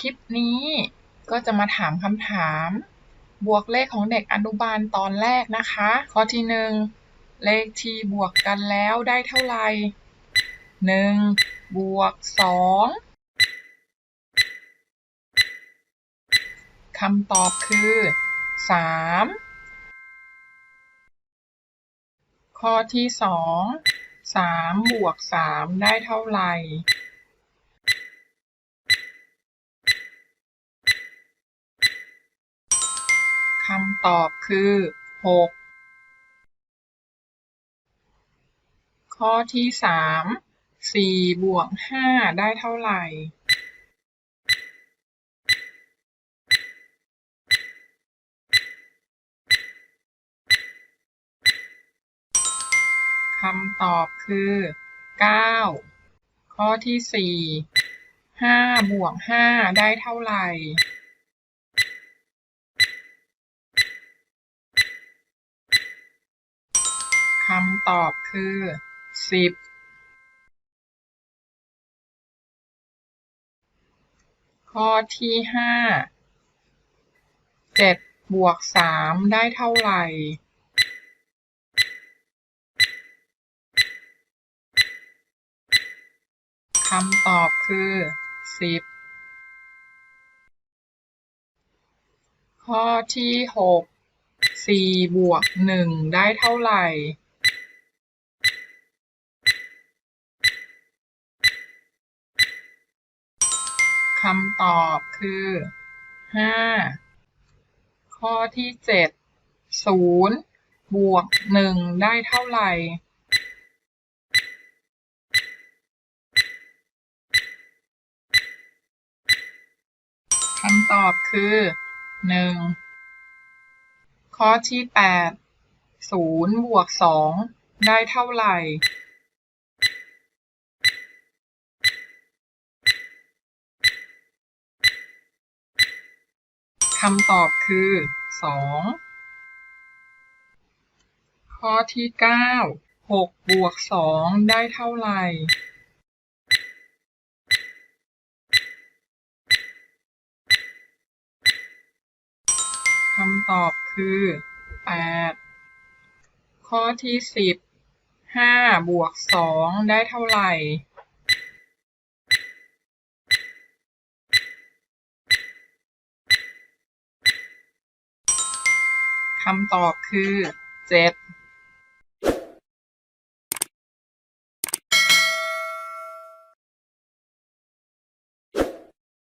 คลิปนี้ก็จะมาถามคำถาม บวกเลขของเด็กอนุบาลตอนแรกนะคะ ข้อที่หนึ่งเลขที่บวกกันแล้วได้เท่าไหร่หนึ่งบวกสองคำตอบคือสามข้อที่สองสามบวกสามได้เท่าไหร่ คำตอบคือหกข้อที่สามสี่บวกห้าได้เท่าไหร่ คำตอบคือเก้าข้อที่สี่ห้าบวกห้าได้เท่าไหร่ คำตอบคือสิบข้อที่ห้าเจ็ดบวกสามได้เท่าไหร่ คำตอบคือสิบข้อที่หกสี่บวกหนึ่งได้เท่าไหร่ คำตอบคือห้าข้อที่เจ็ดศูนย์บวกหนึ่งได้เท่าไหร่คำตอบคือหนึ่งข้อที่แปดศูนย์บวกสองได้เท่าไหร่ คำตอบคือสองข้อที่เก้าหกบวกสองได้เท่าไหร่คำตอบคือแปดข้อที่สิบห้าบวกสองได้เท่าไหร่ คำตอบคือเจ็ด